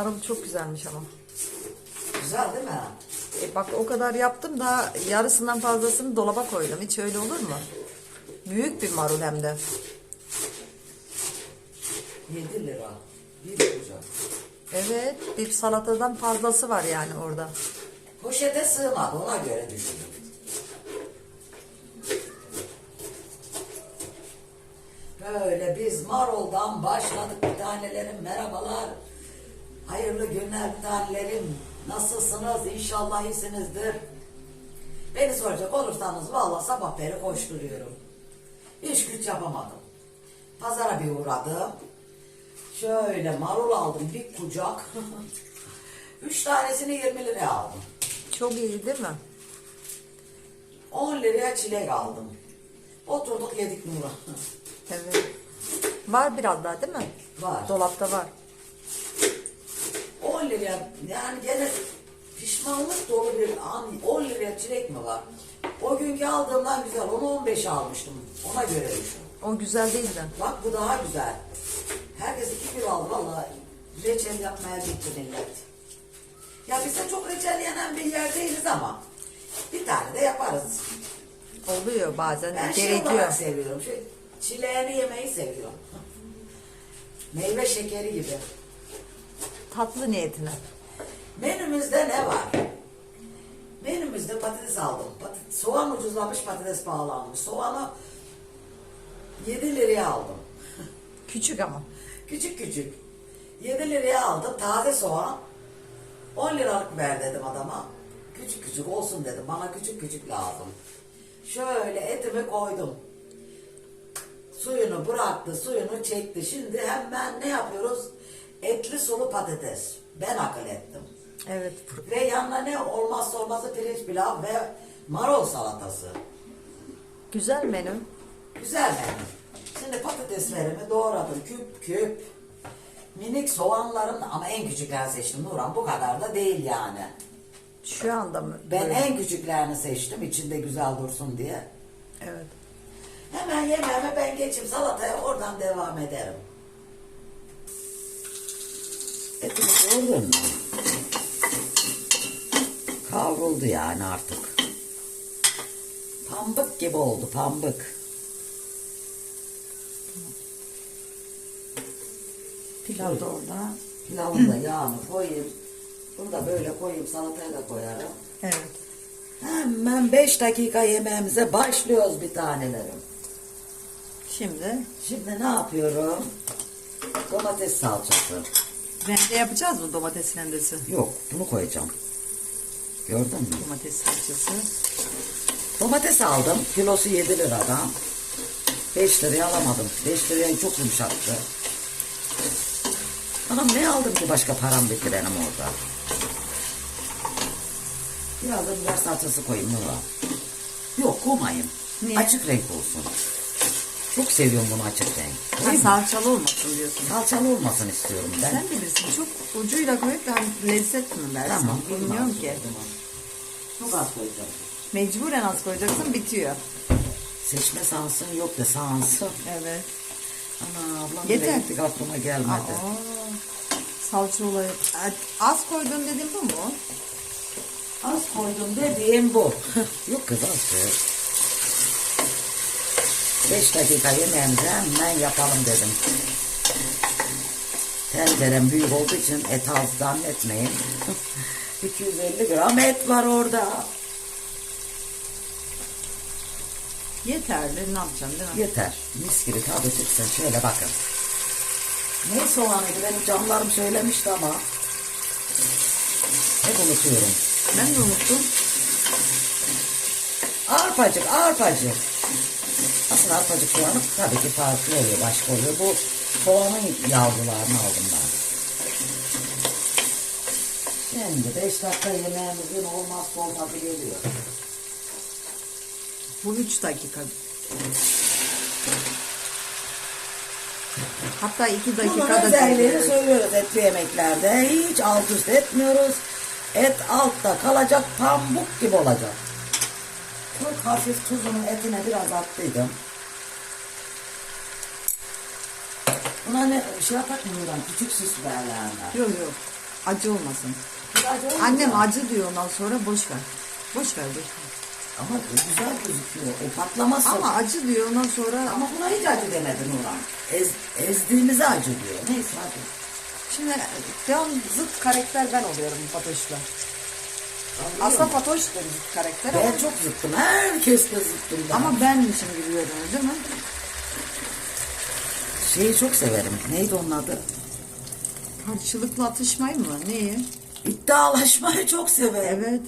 Marul çok güzelmiş ama. Güzel değil mi? E bak o kadar yaptım da yarısından fazlasını dolaba koydum. Hiç öyle olur mu? Büyük bir marul hem de. 7 lira. Bir kucak. Evet bir salatadan fazlası var yani orada. Poşete sığmadı ona göre düşündüm. Böyle biz Marol'dan başladık bir tanelerim merhabalar. Hayırlı günler tanelerim. Nasılsınız? İnşallah iyisinizdir. Beni soracak olursanız vallahi sabah beri koşturuyorum. İş güç yapamadım. Pazara bir uğradım. Şöyle marul aldım bir kucak. Üç tanesini 20 liraya aldım. Çok iyi değil mi? 10 liraya çilek aldım. Oturduk yedik Nura. Evet. Var biraz daha değil mi? Var. Dolapta var. 10 liraya yani gene pişmanlık dolu bir an 10 liraya çilek mi var? O günkü aldığımdan güzel. Onu 15 almıştım. Ona göre düşün. O güzel değil de. Bak bu daha güzel. Herkes 2 kilo aldı valla. Reçel yapmaya gitti millet. Ya biz de çok reçel yenen bir yer değiliz ama bir tane de yaparız. Oluyor bazen Ben şey gerekiyor. olarak seviyorum. Şu çileğini yemeyi seviyorum. Meyve şekeri gibi. Tatlı niyetine. Menümüzde ne var? Menümüzde patates aldım. Patates, soğan ucuzlamış, patates pahalanmış. Soğanı 7 liraya aldım. Küçük ama. Küçük küçük. 7 liraya aldım. Taze soğan. 10 liralık ver dedim adama. Küçük küçük olsun dedim. Bana küçük küçük lazım. Şöyle etimi koydum. Suyunu bıraktı, suyunu çekti. Şimdi hemen ne yapıyoruz? Etli sulu patates. Ben akıl ettim. Evet. Ve yanına ne olmazsa olmazı pirinç pilav ve marul salatası. Güzel menü. Güzel menü. Şimdi patateslerimi doğradım küp küp. Minik soğanlarım ama en küçüklerini seçtim Nurhan bu kadar da değil yani. Şu anda mı? Ben Böyle. en küçüklerini seçtim içinde güzel dursun diye. Evet. Hemen yemeğime ben geçeyim salataya oradan devam ederim. Etimi gördün mü? Kavruldu yani artık. Pambık gibi oldu pambık. Pilav da orada. Pilavın da yağını koyayım. Bunu da böyle koyayım salataya da koyarım. Evet. Hemen 5 dakika yemeğimize başlıyoruz bir tanelerim. Şimdi Şimdi ne yapıyorum? Domates salçası. Rende yapacağız mı domates rendesi? Yok bunu koyacağım. Gördün mü? Domates salçası. Domates aldım. Kilosu 7 liradan. 5 liraya alamadım. 5 liraya çok yumuşattı. Anam ne aldım ki başka param bitirenim orada. Biraz da biber salçası koyayım Nura. Yok koymayayım. Niye? Açık renk olsun. Çok seviyorum bunu açık renk. Ha, salçalı olmasın diyorsun. Salçalı olmasın istiyorum ben. Sen bilirsin. Çok ucuyla koyup da hani lezzet mi versin? Tamam. Bilmiyorum ki. Çok az koyacağım. Mecburen az koyacaksın bitiyor. Seçme sansın yok da sansın. Evet. Ana ablam Yeter. Gittik aklıma gelmedi. Aa, salça olayı. Az koydun dedim bu mu? Az koydum dediğim bu. yok kız az koy. Beş dakika yemeğimizi hemen yapalım dedim. Tencerem büyük olduğu için et az zannetmeyin. 250 gram et var orada. Yeterli. Ne yapacaksın değil mi? Yeter. Mis gibi tadı çıksın. Şöyle bakın. Ne soğanıydı benim canlarım söylemişti ama. Hep unutuyorum. Ben de unuttum. Arpacık, arpacık. Arpacık soğanı tabii ki farklı oluyor, başka oluyor. Bu soğanın yavrularını aldım ben. Şimdi 5 dakika yemeğimizin olmazsa olmazı geliyor. Bu üç dakika. Hatta iki Bunun dakika da özelliğini söylüyoruz etli yemeklerde. Hiç alt üst etmiyoruz. Et altta kalacak, pamuk gibi olacak. Çok hafif tuzunu etine biraz attıydım. Buna ne şey yapak mı? Küçük süs biberlerden. Yok yok. Acı olmasın. Acı Annem acı diyor ondan sonra boş ver. Boş ver boş ver. Ama güzel gözüküyor. O patlamaz. Ama acı diyor ondan sonra. Ama buna hiç acı demedi Nurhan. Ez, ezdiğimize acı diyor. Neyse hadi. Şimdi devam zıt karakter ben oluyorum Fatoş'la. Aslında? Fatoş da zıt karakter ama, ben çok zıttım. Herkes de zıttım ben. ama benmişim gibi görünüyor değil mi? Şeyi çok severim. Neydi onun adı? Karşılıklı atışmayı mı? Neyi? İddialaşmayı çok severim. Evet.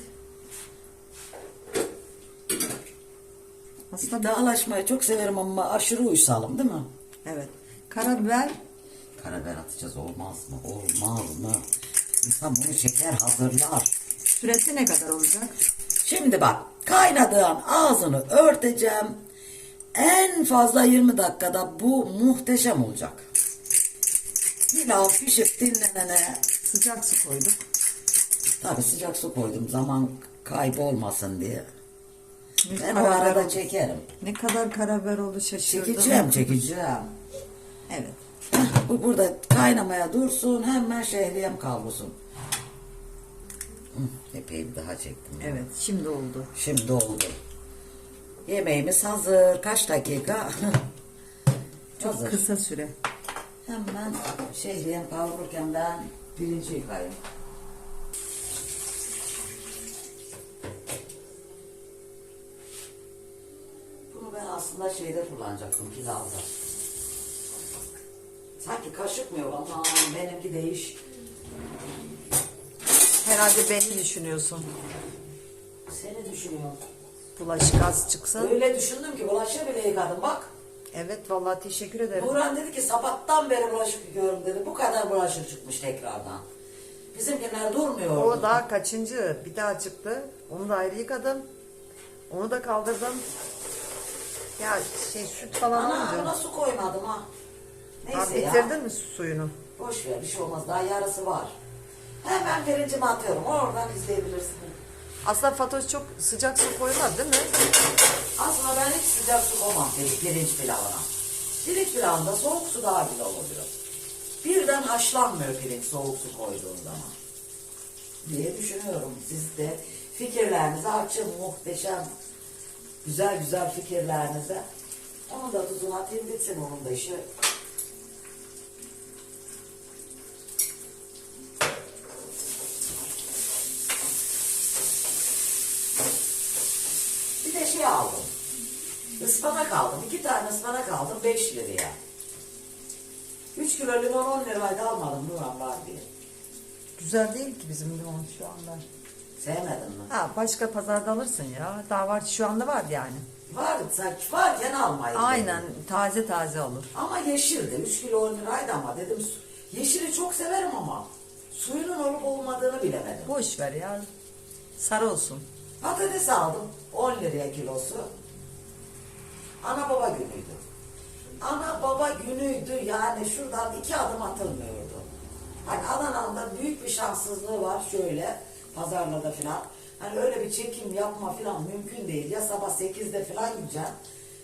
Aslında İddialaşmayı çok severim ama aşırı uysalım değil mi? evet. Karabiber Karabiber atacağız olmaz mı? Olmaz mı? İnsan bunu şeker hazırlar. süresi ne kadar olacak? Şimdi bak kaynadığın ağzını örteceğim. En fazla 20 dakikada bu muhteşem olacak. Pilav pişip dinlenene Sıcak su koyduk. tabi sıcak su koydum zaman kaybı olmasın diye. Ne Ben o arada oldu. çekerim. Ne kadar karabiber oldu şaşırdım. Çekeceğim çekeceğim. Evet. Bu burada kaynamaya dursun hemen şehriyem kavrulsun. Epey bir daha çektim. Evet şimdi oldu. Şimdi oldu. Yemeğimiz hazır. Kaç dakika? Çok hazır. kısa süre. Hemen şehriyem kavrulurken ben pirinci yıkayayım. Bunu ben aslında şeyde kullanacaktım pilavda. Sanki kaşıkmıyor ama benimki değiş. Herhalde beni düşünüyorsun. Seni düşünüyorum. Bulaşık az çıksa. Öyle düşündüm ki bulaşığı bile yıkadım bak. Evet vallahi teşekkür ederim. Nurhan dedi ki sabahtan beri bulaşık yıkıyorum dedi. Bu kadar bulaşık çıkmış tekrardan. Bizimkiler durmuyor. O daha kaçıncı? Bir daha çıktı. Onu da ayrı yıkadım. Onu da kaldırdım. Ya şey süt falan Ana buna olunca. su koymadım ha. Neyse ya. bitirdin mi suyunu? Boş ver bir şey olmaz. Daha yarısı var. Hemen pirincimi atıyorum. Oradan izleyebilirsin. Aslında Fatoş çok sıcak su koymaz değil mi? Aslında ben hiç sıcak su koymam pir- pirinç pilavına. Pirinç pilavında soğuk su daha güzel oluyor. Birden haşlanmıyor pirinç soğuk su koyduğun zaman. Diye düşünüyorum. Siz de fikirlerinizi açın muhteşem. Güzel güzel fikirlerinize. Onu da tuzunu atayım bitsin onun da işi. Şey aldım. Ispanak aldım. İki tane ıspanak aldım. Beş liraya. Üç kilo limon on liraydı almadım Nurhan var diye. Güzel değil ki bizim limon şu anda. Sevmedin mi? Ha başka pazarda alırsın ya. Daha var şu anda var yani. Vardı sanki varken almayın. Aynen dedim. taze taze olur. Ama yeşildi. Üç kilo on liraydı ama dedim yeşili çok severim ama suyunun olup olmadığını bilemedim. Boş ver ya. Sarı olsun. Patates aldım 10 liraya kilosu. Ana baba günüydü. Ana baba günüydü yani şuradan iki adım atılmıyordu. Hani Adana'nın da büyük bir şanssızlığı var şöyle pazarlarda falan. Hani öyle bir çekim yapma falan mümkün değil. Ya sabah 8'de falan gideceğim.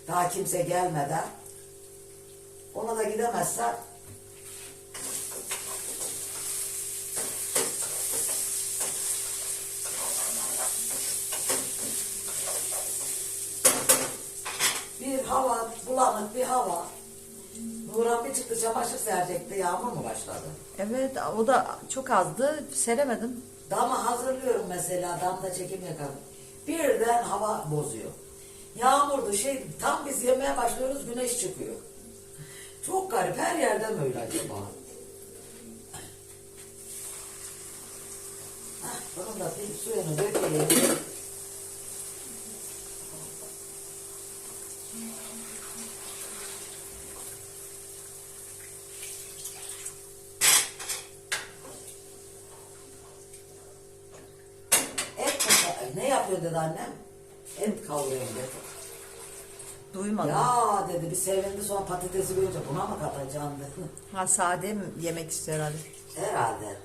Daha kimse gelmeden. Ona da gidemezsen bir hava, bulanık bir hava. Nurhan bir çıktı çamaşır serecekti. Yağmur mu başladı? Evet o da çok azdı. Seremedim. Damı hazırlıyorum mesela. Damda çekim yakalım. Birden hava bozuyor. Yağmurdu şey tam biz yemeye başlıyoruz güneş çıkıyor. Çok garip her yerden öyle acaba. Hah, Bunun da bir suyunu dökeyim. Et dedi annem? Et kavuruyorum dedi. Duymadım. Ya dedi bir sevindi sonra patatesi görünce buna mı katacaksın dedi. Ha sade mi yemek istiyor herhalde. Herhalde.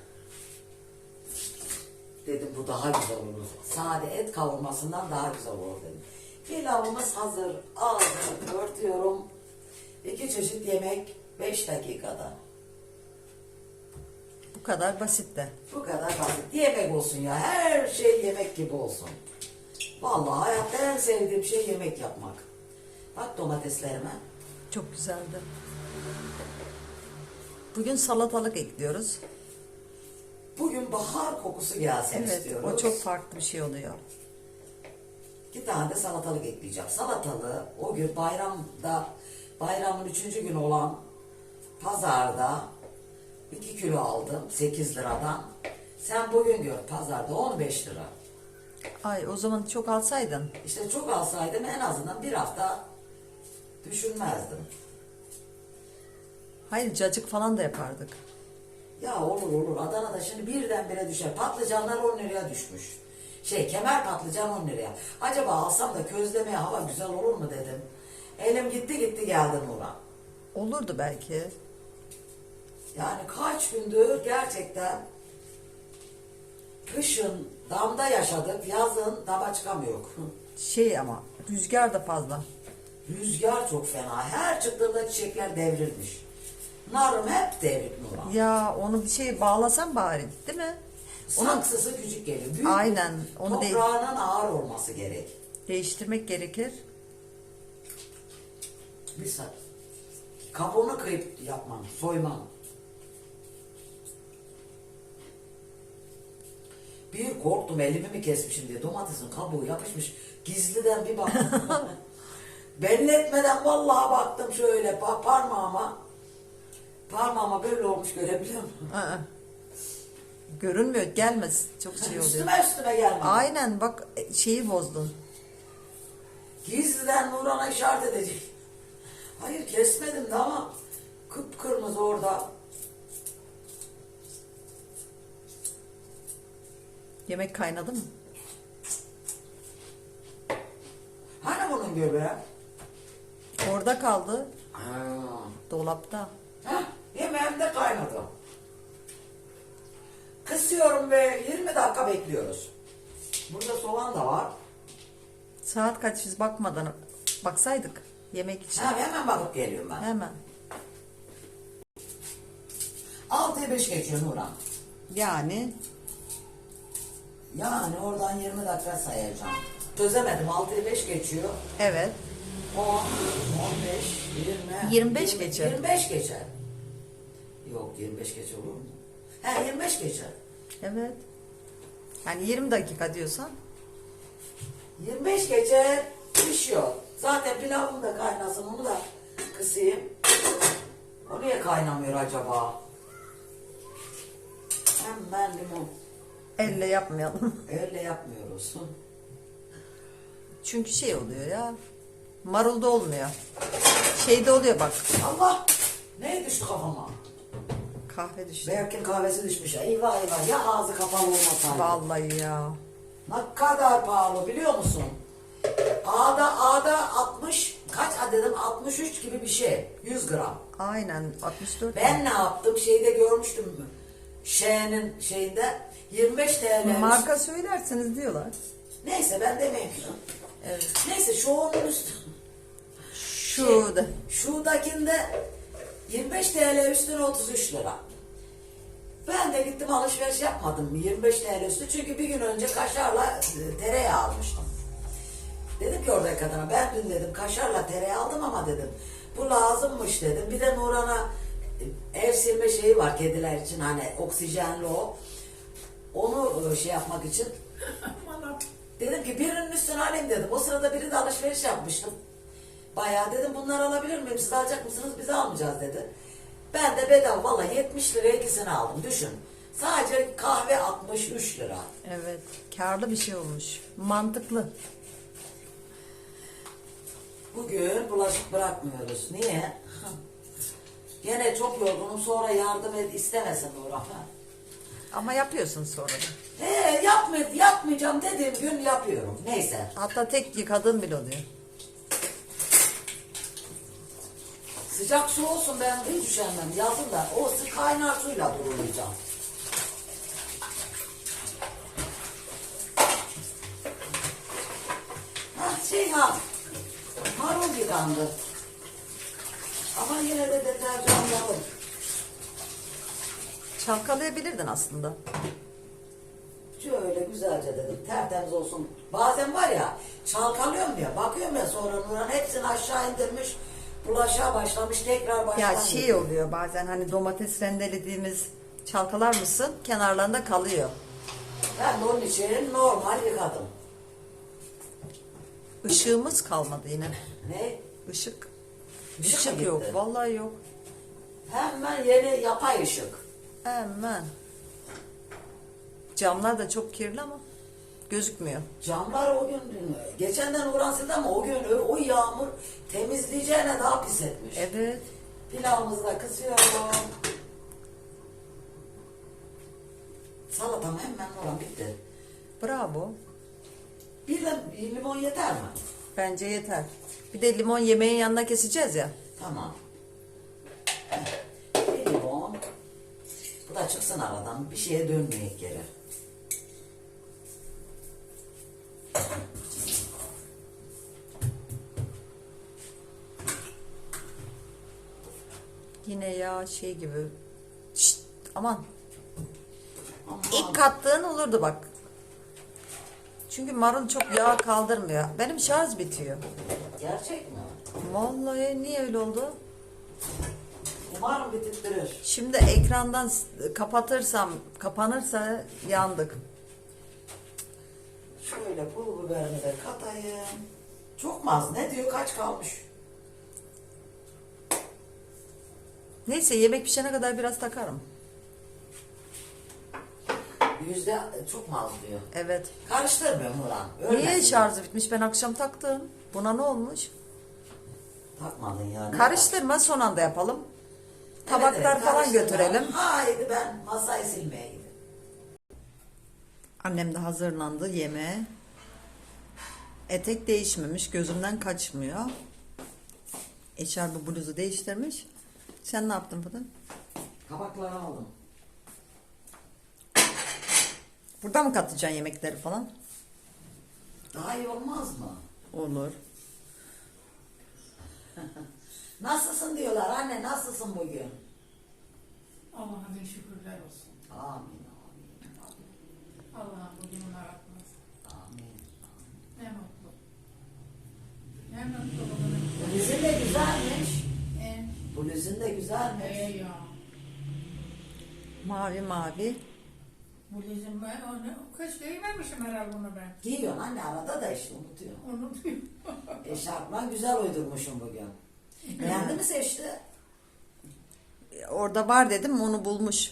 Dedim bu daha güzel olur. Sade et kavurmasından daha güzel olur dedim. Pilavımız hazır. Ağzını örtüyorum. İki çeşit yemek 5 dakikada. Bu kadar basit de. Bu kadar basit. Yemek olsun ya. Her şey yemek gibi olsun. Vallahi hayatta en sevdiğim şey yemek yapmak. Bak domateslerime. Çok güzeldi. Bugün salatalık ekliyoruz. Bugün bahar kokusu gelsin Evet, istiyoruz. o çok farklı bir şey oluyor. İki tane de salatalık ekleyeceğim. Salatalığı o gün bayramda, bayramın üçüncü günü olan pazarda 2 kilo aldım 8 liradan. Sen bugün gör pazarda 15 lira. Ay o zaman çok alsaydın. İşte çok alsaydım en azından bir hafta düşünmezdim. Hayır cacık falan da yapardık. Ya olur olur Adana'da şimdi birdenbire düşer. Patlıcanlar 10 liraya düşmüş. Şey kemer patlıcan 10 liraya. Acaba alsam da közlemeye hava güzel olur mu dedim. Elim gitti gitti geldi Nurhan. Olurdu belki. Yani kaç gündür gerçekten kışın damda yaşadık, yazın dama çıkamıyor. Şey ama rüzgar da fazla. Rüzgar çok fena. Her çıktığında çiçekler devrilmiş. Narım hep Nurhan. Ya onu bir şey bağlasan bari değil mi? Onun Saksısı küçük geliyor. Büyük Aynen, onu değil. toprağının ağır olması gerek. değiştirmek gerekir. Bir sak. Kabuğunu kıyıp yapmam, soymam. Bir korktum elimi mi kesmişim diye domatesin kabuğu yapışmış. Gizliden bir baktım. Belli etmeden vallahi baktım şöyle pa- parmağıma. Parmağıma böyle olmuş görebiliyor musun? Aa. Görünmüyor, gelmez. Çok şey oluyor. üstüme üstüme gelmedi. Aynen bak şeyi bozdun. Gizliden Nurhan'a işaret edecek. Hayır kesmedim de ama kıpkırmızı orada. Yemek kaynadı mı? Hani bunun göbeği? Orada kaldı. Ha. Dolapta. Heh, yemeğim de kaynadı. Kısıyorum ve 20 dakika bekliyoruz. Burada soğan da var. Saat kaç biz bakmadan baksaydık yemek için. Ha, hemen bakıp geliyorum ben. Hemen. 6'ya 5 geçiyor Nurhan. Yani Yani oradan 20 dakika sayacağım. Çözemedim 6'ya 5 geçiyor. evet. 10, 15, 20. 25 20, geçer. 25 geçer. Yok 25 geçer olur mu? He 25 geçer. Evet. Yani 20 dakika diyorsan 25 gece pişiyor. Zaten pilavım da kaynasın onu da kısayım. O niye kaynamıyor acaba? Hemen limon. Elle yapmayalım. Öyle yapmıyoruz. Çünkü şey oluyor ya. Marulda olmuyor. Şeyde oluyor bak. Allah! Ne düştü kafama? Kahve düştü. Berk'in kahvesi düşmüş. Eyvah eyvah ya ağzı kapalı olmasaydı. Vallahi ya. Ne kadar pahalı biliyor musun? A'da A'da 60 kaç adedim 63 gibi bir şey. 100 gram. Aynen 64. Ben ne yaptım? Şeyde görmüştüm Şeyinin şeyinde 25 TL. Marka söylerseniz diyorlar. Neyse ben demeyeyim. Evet. Neyse şu onun üstü. Şu da. Şuradakinde 25 TL üstüne 33 lira. Ben de gittim alışveriş yapmadım 25 TL üstü. Çünkü bir gün önce kaşarla e, tereyağı almıştım. Dedim ki orada kadına ben dün dedim kaşarla tereyağı aldım ama dedim bu lazımmış dedim. Bir de Nurhan'a ev silme şeyi var kediler için hani oksijenli o. Onu e, şey yapmak için dedim ki birinin üstüne alayım dedim. O sırada biri de alışveriş yapmıştım. Bayağı dedim bunları alabilir miyim? Siz alacak mısınız? Biz almayacağız dedi. Ben de bedava valla 70 liraya ikisini aldım. Düşün. Sadece kahve 63 lira. Evet. Karlı bir şey olmuş. Mantıklı. Bugün bulaşık bırakmıyoruz. Niye? Gene çok yorgunum. Sonra yardım et istemesin Nurhan. Ama yapıyorsun sonra da. He yapmay yapmayacağım dediğim gün yapıyorum. Neyse. Hatta tek yıkadığın bile oluyor. Sıcak su olsun ben hiç üşenmem. Yazın da o su kaynar suyla durulayacağım. Ha şey ha. Marul yıkandı. Ama yine de deterjanlayalım. Çalkalayabilirdin aslında. Şöyle güzelce dedim tertemiz olsun. Bazen var ya çalkalıyorum ya bakıyorum ya sonra Nurhan hepsini aşağı indirmiş. Bulaşığa başlamış tekrar baştan. Ya şey oluyor bazen hani domates rendelediğimiz çalkalar mısın kenarlarında kalıyor. Ben de onun için normal yıkadım. Işığımız kalmadı yine. Ne? Işık. Işık yok. gitti? Vallahi yok. Hemen yeni yapay ışık. Hemen. Camlar da çok kirli ama gözükmüyor. Camlar o gün geçenden sildi ama o gün ö- o yağmur temizleyeceğine daha pis etmiş. Evet. Pilavımızı da kısıyorum. Salatam hemen Nurhan bitti. Bravo. Bir de bir limon yeter mi? Bence yeter. Bir de limon yemeğin yanına keseceğiz ya. Tamam. Bir limon. Bu da çıksın aradan. Bir şeye dönmeyek geri. Yine ya şey gibi. Şşt, aman. Aman. İlk kattığın olurdu bak. Çünkü marul çok yağ kaldırmıyor. Benim şarj bitiyor. Gerçek mi? Vallahi niye öyle oldu? Umarım bitirttirir. Şimdi ekrandan kapatırsam, kapanırsa yandık. Şöyle pul biberini de katayım. Çok mu az? Ne diyor? Kaç kalmış? Neyse yemek pişene kadar biraz takarım. Yüzde çok mu az diyor. Evet. Karıştırmıyorum. Niye Ölmesin. şarjı bitmiş? Ben akşam taktım. Buna ne olmuş? Takmadın yani. Karıştırma son anda yapalım. Evet, Tabaklar evet, falan karıştırma. götürelim. Haydi ben masayı silmeye gidiyorum. Annem de hazırlandı yemeğe. Etek değişmemiş, gözümden kaçmıyor. Eşarbı bluzu değiştirmiş. Sen ne yaptın Fıdın? Kabakları aldım. Burada mı katacaksın yemekleri falan? Daha iyi olmaz mı? Olur. Nasılsın diyorlar anne nasılsın bugün? Allah'a bin şükürler olsun. Amin amin Allah'ın bugününü aratmasın. amin. Ne mutlu. Ne mutlu bugünün. Bluzun da güzelmiş. En Bluzun da güzelmiş. ey ya. Mavi mavi. Bu lezim ben onu kış giymemişim herhalde bunu ben. Giyiyorsun anne arada da işte unutuyor. Onu Eşarpman güzel uydurmuşum bugün. Kendi mi seçti? Orada var dedim onu bulmuş.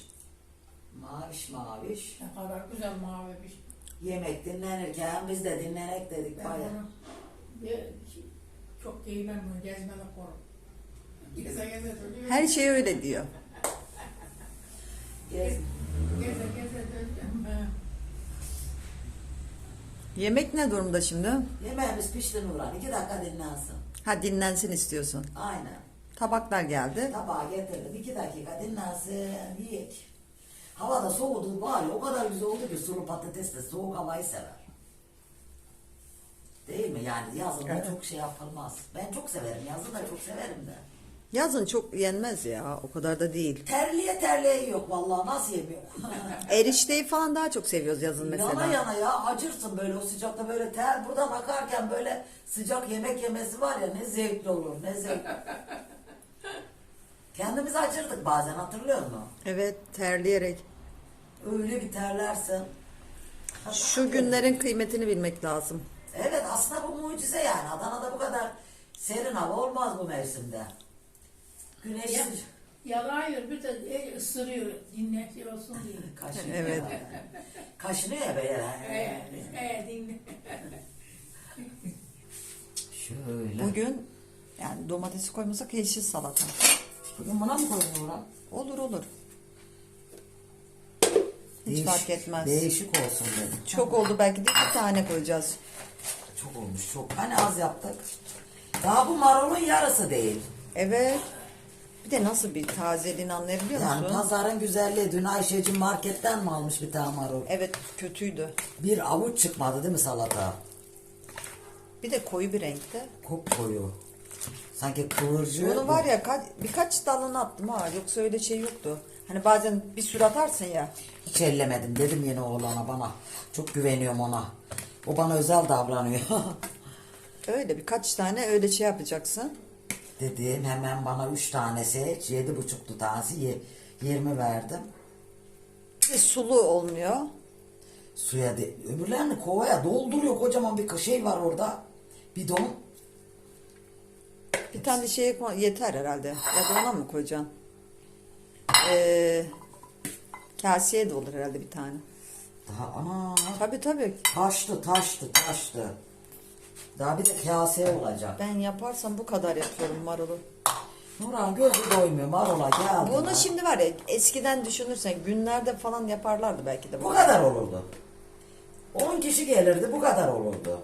Maviş maviş. ne kadar güzel mavi bir şey. Yemek dinlenirken biz de dinlenek dedik Ben baya. bunu bir, çok giymem bunu gezmede korum. Geze geze dönüyorum. Her şey öyle diyor. Gez. Geze geze. Ha. Yemek ne durumda şimdi? Yemeğimiz pişti Nurhan. İki dakika dinlensin. Ha dinlensin istiyorsun. Aynen. Tabaklar geldi. Tabağa getirdim. iki dakika dinlensin. Yiyek. Hava da soğudu ya o kadar güzel oldu ki sulu patates de soğuk havayı sever. Değil mi? Yani yazın da çok şey yapılmaz. Ben çok severim. Yazın da çok severim de. Yazın çok yenmez ya. O kadar da değil. Terliye terliye yok vallahi nasıl yemiyor? Erişteyi falan daha çok seviyoruz yazın mesela. yana yana ya acırsın böyle o sıcakta böyle ter buradan akarken böyle sıcak yemek yemesi var ya ne zevkli olur ne zevk. Kendimiz acırdık bazen hatırlıyor musun? Evet terleyerek. Öyle bir terlersin. Şu günlerin kıymetini bilmek lazım. Evet aslında bu mucize yani. Adana'da bu kadar serin hava olmaz bu mevsimde. Güneş Ya, yalayıyor bir de el ısırıyor dinle şey olsun diye. kaşınıyor. Evet. Kaşınıyor ya böyle. Evet, evet dinle. Şöyle. Bugün yani domatesi koymasak yeşil salata. Bugün buna mı koyuyor Uğran? Olur olur. Hiç Değiş- fark etmez. Değişik olsun dedim. Çok oldu belki de bir tane koyacağız. Çok olmuş çok. Hani az yaptık. Daha bu marulun yarısı değil. Evet. Bir de nasıl bir tazeliğini anlayabiliyor Yani musun? pazarın güzelliği. Dün Ayşe'cim marketten mi almış bir tane marul? Evet kötüydü. Bir avuç çıkmadı değil mi salata? Bir de koyu bir renkte. Kop koyu. Sanki kıvırcık. Bunu var ya kaç, birkaç dalını attım ha. Yoksa öyle şey yoktu. Hani bazen bir sürü atarsın ya. Hiç ellemedim dedim yeni oğlana bana. Çok güveniyorum ona. O bana özel davranıyor. Öyle birkaç tane öyle şey yapacaksın. Dedim hemen bana üç tane seç. Yedi buçuktu tanesi. Yirmi verdim. De sulu olmuyor. Suya de, öbürlerini kovaya dolduruyor. Kocaman bir şey var orada. Bidon. Bir tane koy- yeter herhalde. Ya da ona mı koyacaksın? Ee, kaseye de olur herhalde bir tane. Daha ana Tabii tabii. taştı taştı taştı. Daha bir de kase olacak. Ben yaparsam bu kadar yapıyorum marulu. Nurhan gözü doymuyor. Marola geldi. Bunu lan. şimdi var ya eskiden düşünürsen günlerde falan yaparlardı belki de. Bu kadar olurdu. 10 kişi gelirdi bu kadar olurdu.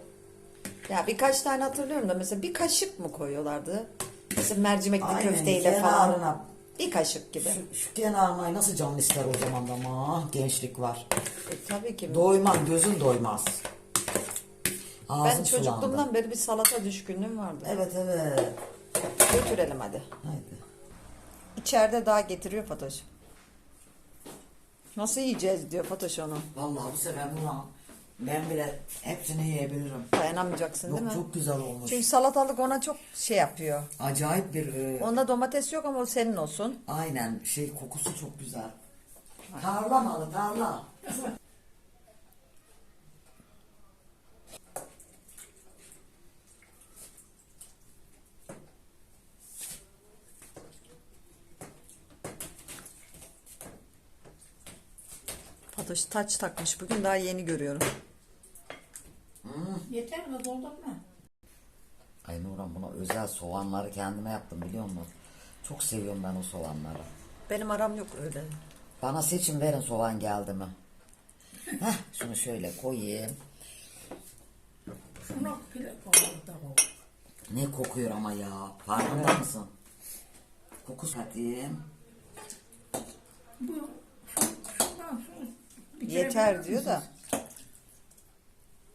Ya birkaç tane hatırlıyorum da mesela bir kaşık mı koyuyorlardı? Mesela mercimekli Aynen, köfteyle falan. Bir kaşık gibi. Şu, şu kenarına nasıl can ister o zaman da ama gençlik var. E, tabii ki. Doymam gözün doymaz. Ağzım ben sulandı. çocukluğumdan beri bir salata düşkünlüğüm vardı. Evet evet. Götürelim hadi. Haydi. İçeride daha getiriyor Fatoş. Nasıl yiyeceğiz diyor Fatoş onu. Vallahi bu sefer Nurhan ben bile hepsini yiyebilirim. Dayanamayacaksın değil mi? çok güzel olmuş. Çünkü salatalık ona çok şey yapıyor. Acayip bir e, Onda domates yok ama o senin olsun. aynen şey kokusu çok güzel. Tarla malı tarla. Fatoş taç takmış bugün daha yeni görüyorum. Yeter mi doldurma? Ay Nurhan buna özel soğanları kendime yaptım biliyor musun? Çok seviyorum ben o soğanları. Benim aram yok öyle. Bana seçim verin soğan geldi mi? Heh, şunu şöyle koyayım. Şunu pile koyalım da. Ne kokuyor ama ya. Farkında mısın? Kokusu katayım. Bu şu, şundan şu. bir kere Yeter diyor da.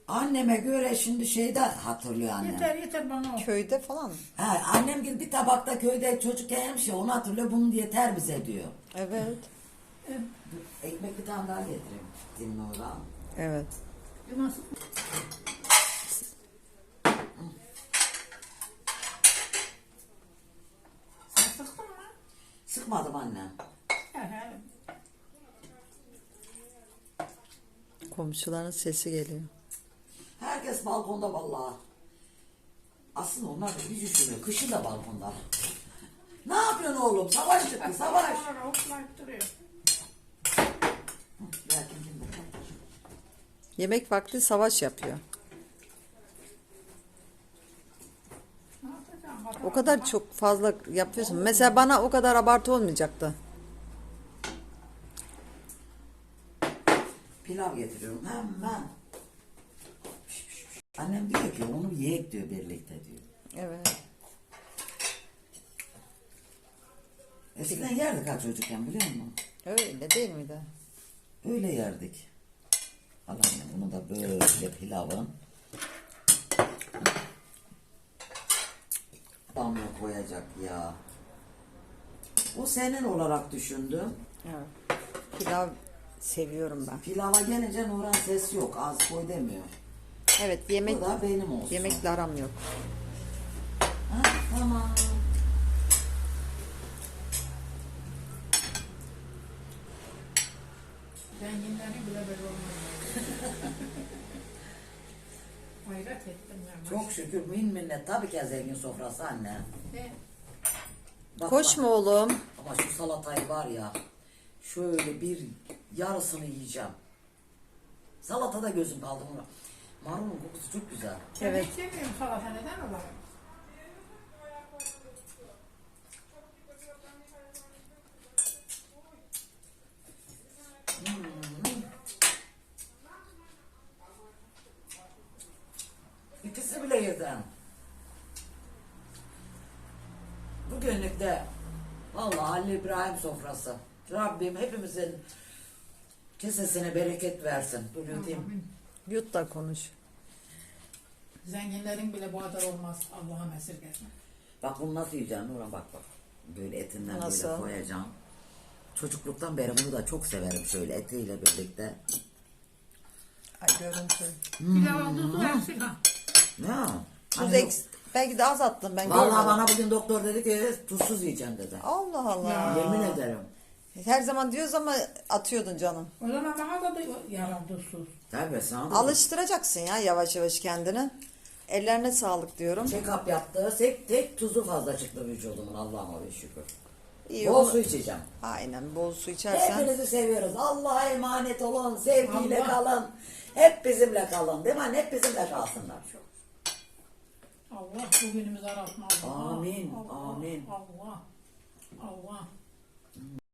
Anneme göre şimdi şeyde hatırlıyor annem. Yeter yeter bana o. Köyde falan. Ha, annem gibi bir tabakta köyde çocuk yemiş ya onu hatırlıyor. Bunun yeter bize diyor. Evet. Ekmek bir tane daha getireyim. Dinle Nurhan. Evet. Nasıl? Sıktın mı? Sıkmadım annem. He he. Komşuların sesi geliyor. Herkes balkonda vallahi. Aslında onlar da bir düşünüyor. Kışın da balkonda. Ne yapıyorsun oğlum? Savaş çıktı savaş. Sonra hoplayıp duruyor. Yemek vakti savaş yapıyor. O kadar çok fazla yapıyorsun. Mesela bana o kadar abartı olmayacaktı. Pilav getiriyorum hemen. Annem diyor ki onu yiyek diyor birlikte diyor. Evet. Eskiden yerdik ha çocukken biliyor musun? Öyle değil miydi? Öyle yerdik. Al anne bunu da böyle pilavın. Damla koyacak ya. O senin olarak düşündüm. Evet. Pilav seviyorum ben. Pilava gelince Nurhan ses yok. Az koy demiyor. Evet yemek Bu da benim olsun. yemekle aram yok. Ha, tamam. Zenginlerin bile böyle olmuyor. Hayret ettim ya. Çok şükür min minnet. Tabii ki zengin sofrası anne. He. Bak, Koşma bak. oğlum. Ama şu salatayı var ya. Şöyle bir yarısını yiyeceğim. Salatada gözüm kaldı mı? Marulun kokusu çok güzel. Evet. Evet. Sevmiyorum salata neden olarak? İkisi bile yeter. Bugünlük de vallahi Halil İbrahim sofrası. Rabbim hepimizin kesesine bereket versin. Dur yutayım. Yut da konuş. Zenginlerin bile bu kadar olmaz. Allah'a esirgesin. Bak bunu nasıl yiyeceksin Nurhan bak bak. Böyle etinden Nasıl? böyle koyacağım. Çocukluktan beri bunu da çok severim şöyle etiyle birlikte. Ay görüntü. Pilavın tuzu eksik ha. Ne? Tuz Hani eks belki de az attım ben Vallahi görmedim. bana bugün doktor dedi ki tuzsuz yiyeceksin dedi. Allah Allah. Yemin ederim. Her zaman diyoruz ama atıyordun canım. O zaman bana da yaran tuzsuz. Tabii sana da Alıştıracaksın ya yavaş yavaş kendini. Ellerine sağlık diyorum. check-up yaptı. Tek, tek tuzu fazla çıktı vücudumun Allah'ıma bir şükür. İyi Bol onu- su içeceğim. Aynen bol su içersen. Hepinizi seviyoruz. Allah'a emanet olun. Sevgiyle Allah. kalın. Hep bizimle kalın. Değil mi? anne? Hep bizimle kalsınlar. Allah bugünümüzü arasın Allah. Amin, Allah, amin. Allah. Allah.